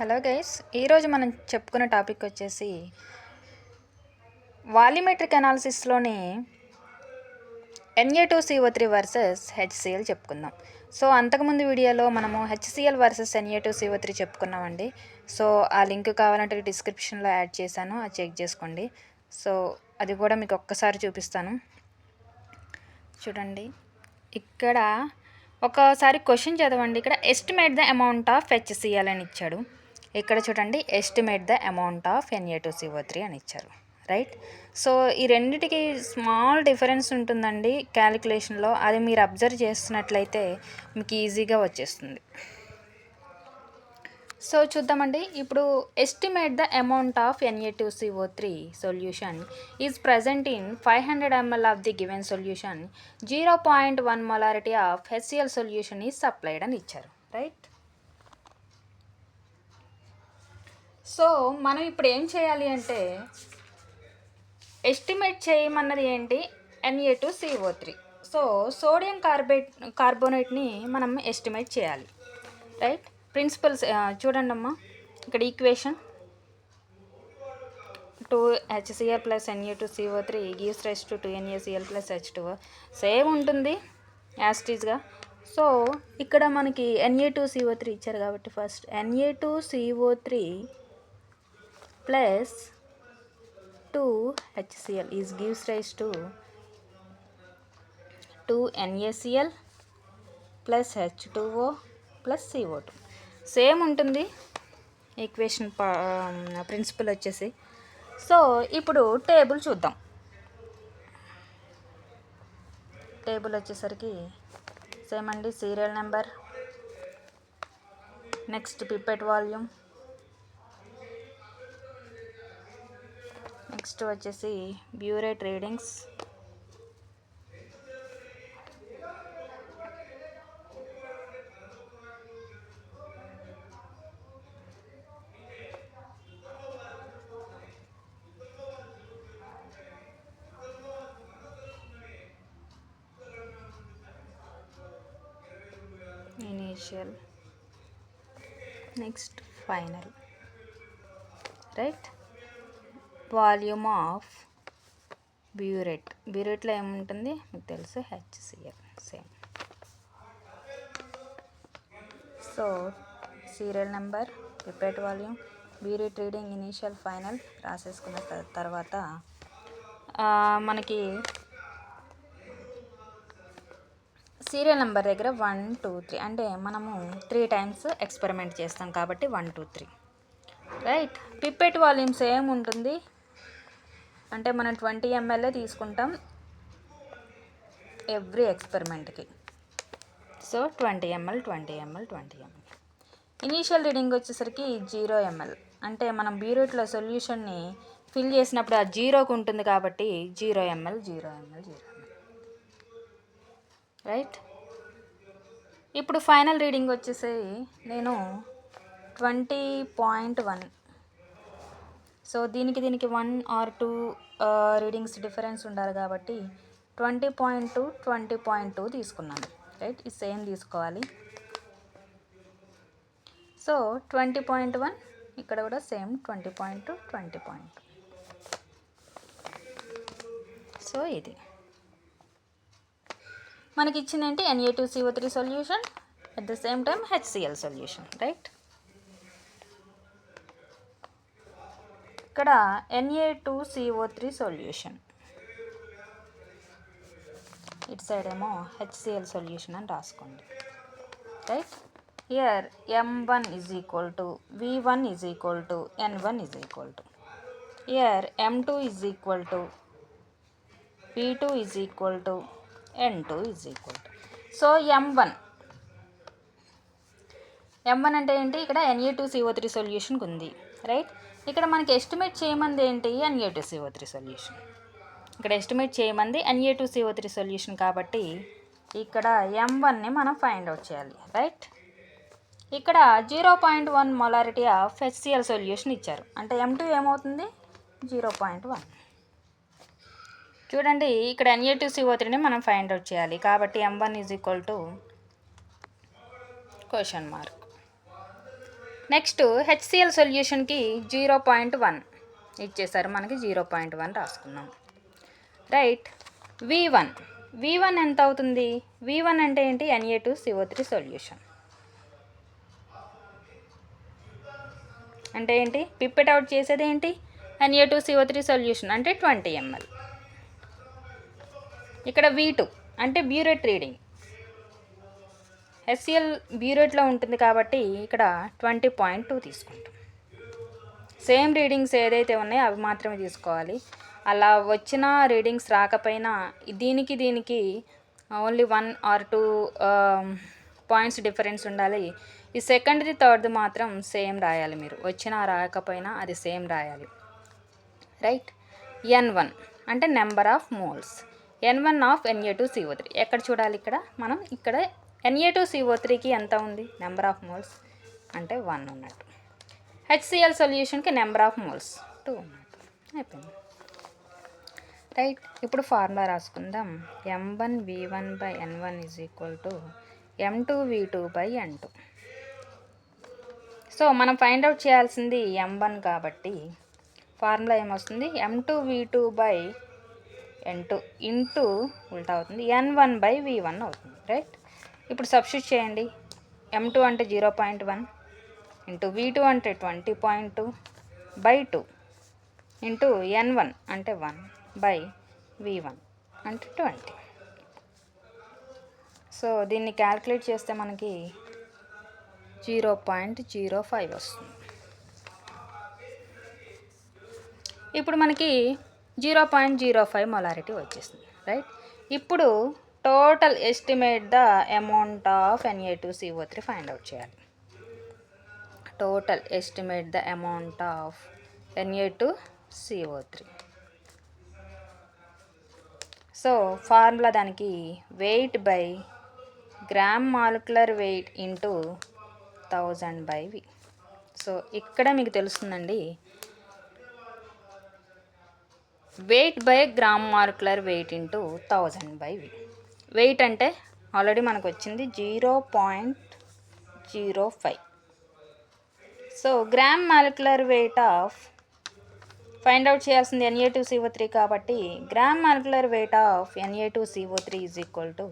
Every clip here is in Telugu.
హలో గైస్ ఈరోజు మనం చెప్పుకున్న టాపిక్ వచ్చేసి volumetric అనాలిసిస్లోని NA two CO three versus HCL చెప్పుకుందాం. సో అంతకుముందు వీడియోలో మనము HCL versus NA two CO three చెప్పుకున్నామండి. So ఆ లింక్ కావాలంటే డిస్క్రిప్షన్లో యాడ్ చేశాను అది చెక్ చేసుకోండి. సో అది కూడా మీకు ఒక్కసారి చూపిస్తాను. చూడండి. ఇక్కడ ఒకసారి క్వశ్చన్ చదవండి ఇక్కడ estimate the amount of HCL అని ఇచ్చాడు. ఇక్కడ చూడండి estimate the amount of NA two CO three అని ఇచ్చారు. రైట్ సో ఈ రెండిటికి స్మాల్ డిఫరెన్స్ ఉంటుందండి క్యాలిక్యులేషన్లో అది మీరు అబ్జర్వ్ చేస్తున్నట్లయితే మీకు ఈజీగా వచ్చేస్తుంది. సో చూద్దామండి. ఇప్పుడు estimate the amount of NA two CO three solution is present in five hundred ML of the given solution zero point one molarity of HCL solution is supplied అని ఇచ్చారు. రైట్ సో మనం ఇప్పుడు ఏం చేయాలి అంటే ఎస్టిమేట్ చేయమన్నది ఏంటి? NA two CO three so sodium కార్బేట్ కార్బోనేట్ని మనం ఎస్టిమేట్ చేయాలి. రైట్ ప్రిన్సిపల్స్ చూడండి అమ్మా. ఇక్కడ equation two HCL plus NA two CO three gives rise to two NACL plus H two same ఉంటుంది యాస్టీజ్గా సో ఇక్కడ మనకి ఎన్ఏ టూ సిఓ త్రీ ఇచ్చారు కాబట్టి first NA two CO three plus two HCL is gives rise to two NACL plus H two O plus CO two. Same ఉంటుంది. ఈక్వేషన్ ప్రిన్సిపల్ వచ్చేసి. సో ఇప్పుడు టేబుల్ చూద్దాం. టేబుల్ వచ్చేసరికి సేమ్ అండి. Serial number. Next pipette volume. Next వచ్చేసి burette readings initial next final right volume of burette. బ్యూరెట్లో ఏముంటుంది? మీకు తెలుసు HCL. Same. So serial number pipette volume burette reading initial final రాసేసుకున్న తర్వాత మనకి సీరియల్ నెంబర్ దగ్గర వన్ టూ త్రీ అంటే మనము త్రీ టైమ్స్ ఎక్స్పెరిమెంట్ చేస్తాం కాబట్టి one two three. Right? Pipette volume same ఉంటుంది అంటే మనం ట్వంటీ ఎంఎల్ఏ తీసుకుంటాం every ఎక్స్పెరిమెంట్కి. So twenty ML twenty ML twenty ML. Initial reading వచ్చేసరికి జీరో ఎంఎల్. అంటే మనం బ్యూరెట్లో సొల్యూషన్ని ఫిల్ చేసినప్పుడు ఆ జీరోకి ఉంటుంది కాబట్టి zero ML zero ML zero ML. Right? ఇప్పుడు ఫైనల్ రీడింగ్ వచ్చేసి నేను ట్వంటీ పాయింట్ వన్ సో దీనికి దీనికి one or two readings difference ఉండాలి కాబట్టి twenty point two twenty point two తీసుకున్నాను. రైట్? ఇది సేమ్ తీసుకోవాలి. సో ట్వంటీ పాయింట్ వన్ ఇక్కడ కూడా same twenty point two twenty point so ఇది. మనకి ఇచ్చిందంటే NA two CO three solution at the same time HCL solution right ఇక్కడ NA two CO three solution ఇటు సైడ్ ఏమో హెచ్సిఎల్ సొల్యూషన్ అని రాసుకోండి. Right here M one is equal to V one is equal to N one is equal to here M two is equal to P two is equal to N two is equal to so M one M one అంటే ఏంటి? ఇక్కడ ఎన్ఏ టూ సిఓ త్రీ సొల్యూషన్కి ఉంది రైట్ ఇక్కడ మనకి ఎస్టిమేట్ చేయమంది ఏంటి? NA two CO three solution ఇక్కడ estimate చేయమంది NA two CO three solution కాబట్టి ఇక్కడ ఎం వన్ని మనం ఫైండ్ అవుట్ చేయాలి రైట్ ఇక్కడ zero point one molarity of HCL solution ఇచ్చారు. అంటే ఎం టూ ఏమవుతుంది? జీరో పాయింట్ వన్ చూడండి ఇక్కడ ఎన్ఏ టూ సిఓ త్రీని మనం ఫైండ్ అవుట్ చేయాలి. కాబట్టి M one is equal to question mark next HCL సొల్యూషన్కి zero point one. ఇచ్చేసారు మనకి జీరో పాయింట్ వన్ రాసుకున్నాం. Right V one. V one ఎంత అవుతుంది? వి వన్ అంటే ఏంటి? NA two CO three solution. అంటే ఏంటి? పిప్పెట్ అవుట్ చేసేది ఏంటి? NA two CO three solution అంటే ట్వంటీ ఎంఎల్. ఇక్కడ వి టూ అంటే బ్యూరెట్ రీడింగ్. ఎస్సిఎల్ బ్యూరెట్లో ఉంటుంది కాబట్టి ఇక్కడ ట్వంటీ పాయింట్ టూ తీసుకుంటాం. సేమ్ రీడింగ్స్ ఏదైతే ఉన్నాయో అవి మాత్రమే తీసుకోవాలి. అలా వచ్చిన రీడింగ్స్ రాకపోయినా దీనికి దీనికి only one or two points difference ఉండాలి. ఈ సెకండ్ది థర్డ్ది మాత్రం సేమ్ రాయాలి మీరు. వచ్చినా రాకపోయినా అది సేమ్ రాయాలి. రైట్? ఎన్ వన్ అంటే number of moles. N one of NA two CO three ఎక్కడ చూడాలి ఇక్కడ? మనం ఇక్కడ ఎన్ఏ టూ సిఓ త్రీకి ఎంత ఉంది? నెంబర్ ఆఫ్ మోల్స్ అంటే వన్ ఉన్నట్టు. హెచ్సిఎల్ సొల్యూషన్కి నెంబర్ ఆఫ్ మోల్స్ టూ ఉన్నట్టు. అయిపోయింది. రైట్ ఇప్పుడు formula రాసుకుందాం. M one V one by N one is equal to M two V two by N two so మనం ఫైండ్ అవుట్ చేయాల్సింది ఎం వన్ కాబట్టి ఫార్ములా ఏమొస్తుంది? M two V two by N two into ఉల్టా అవుతుంది. N one by V one అవుతుంది. రైట్ ఇప్పుడు సబ్స్టిట్యూట్ చేయండి. ఎం టూ అంటే zero point one into V two అంటే twenty point two by two into N one అంటే వన్ బై వి వన్ అంటే ట్వంటీ సో దీన్ని క్యాల్కులేట్ చేస్తే మనకి జీరో పాయింట్ జీరో ఫైవ్ వస్తుంది. ఇప్పుడు మనకి zero point zero five molarity వచ్చేసింది రైట్ ఇప్పుడు total estimate the amount of NA two CO three find out చేయాలి. Total estimate the amount of NA two CO three so formula దానికి weight by gram molecular weight into thousand by V. So ఇక్కడ మీకు తెలుస్తుందండి weight by gram molecular weight into thousand by V. Weight అంటే ఆల్రెడీ మనకు వచ్చింది zero point zero five. So gram molecular weight of find out చేయాల్సింది ఎన్ఏ టూ సిఓ త్రీ కాబట్టి gram molecular weight of NA two CO three is equal to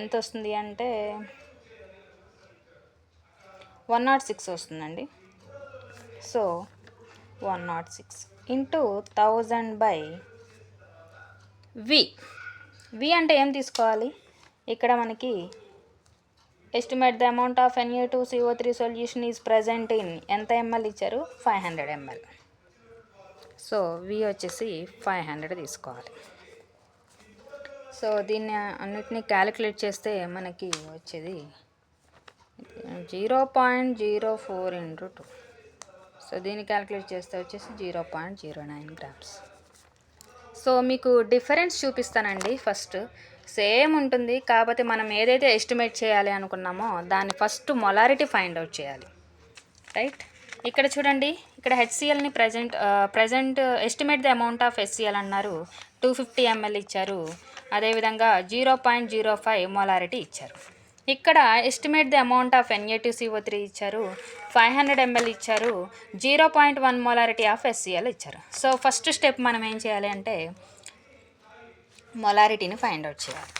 ఎంత వస్తుంది అంటే వన్ నాట్ సిక్స్ వస్తుందండి. So one not six into thousand by V V అంటే ఏం తీసుకోవాలి? ఇక్కడ మనకి estimate the amount of NA two CO three solution is present in ఎంత ఎంఎల్ ఇచ్చారు? Five hundred ML so V వచ్చేసి ఫైవ్ హండ్రెడ్ తీసుకోవాలి. సో దీన్ని అన్నిటినీ క్యాలిక్యులేట్ చేస్తే మనకి వచ్చేది zero point zero four into two so దీన్ని క్యాలిక్యులేట్ చేస్తే వచ్చేసి zero point zero nine grams so మీకు డిఫరెన్స్ చూపిస్తానండి ఫస్ట్. సేమ్ ఉంటుంది కాకపోతే మనం ఏదైతే ఎస్టిమేట్ చేయాలి అనుకున్నామో దాన్ని ఫస్ట్ మొలారిటీ ఫైండ్ అవుట్ చేయాలి. రైట్? ఇక్కడ చూడండి ఇక్కడ హెచ్సిఎల్ని present present estimate the amount of HCL అన్నారు. టూ ఫిఫ్టీ ఎంఎల్ ఇచ్చారు. అదేవిధంగా zero point zero five molarity ఇచ్చారు. ఇక్కడ estimate the amount of NA two CO three ఇచ్చారు. ఫైవ్ హండ్రెడ్ ఎంఎల్ ఇచ్చారు. Zero point one molarity of SCL ఇచ్చారు. సో ఫస్ట్ స్టెప్ మనం ఏం చేయాలి అంటే మొలారిటీని ఫైండ్ అవుట్ చేయాలి.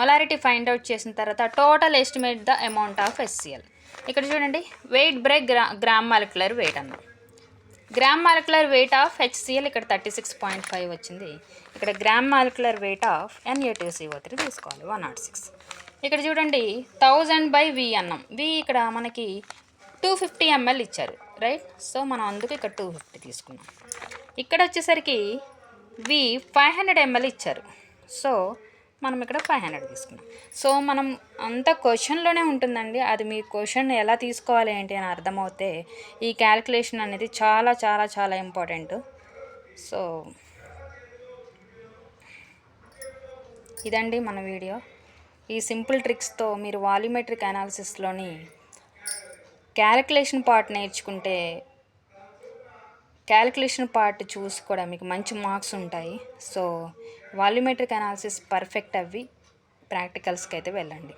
మొలారిటీ ఫైండ్ అవుట్ చేసిన తర్వాత total estimate the amount of SCL ఇక్కడ చూడండి weight break gram gram molecular weight అన్న. Gram molecular weight of HCL ఇక్కడ థర్టీ సిక్స్ పాయింట్ ఫైవ్ వచ్చింది. ఇక్కడ gram molecular weight of NA two CO three తీసుకోవాలి వన్ నాట్ సిక్స్ ఇక్కడ చూడండి థౌజండ్ బై వి అన్నాం. వి ఇక్కడ మనకి టూ ఫిఫ్టీ ఎంఎల్ ఇచ్చారు రైట్ సో మనం అందుకు ఇక్కడ టూ ఫిఫ్టీ తీసుకున్నాం. ఇక్కడ వచ్చేసరికి వి ఫైవ్ హండ్రెడ్ ఎంఎల్ ఇచ్చారు. సో మనం ఇక్కడ ఫైవ్ హండ్రెడ్ తీసుకున్నాం. సో మనం అంత క్వశ్చన్లోనే ఉంటుందండి. అది మీ క్వశ్చన్ ఎలా తీసుకోవాలి ఏంటి అని అర్థమవుతే ఈ క్యాలిక్యులేషన్ అనేది చాలా చాలా చాలా ఇంపార్టెంట్ సో ఇదండి మన వీడియో ఈ సింపుల్ ట్రిక్స్తో మీరు వాల్యూమెట్రిక్ అనాలిసిస్లోని క్యాలిక్యులేషన్ పార్ట్ నేర్చుకుంటే క్యాలిక్యులేషన్ పార్ట్ చూసి కూడా మీకు మంచి మార్క్స్ ఉంటాయి. సో వాల్యూమెట్రిక్ అనాలిసిస్ పర్ఫెక్ట్ అవి ప్రాక్టికల్స్కి అయితే వెళ్ళండి.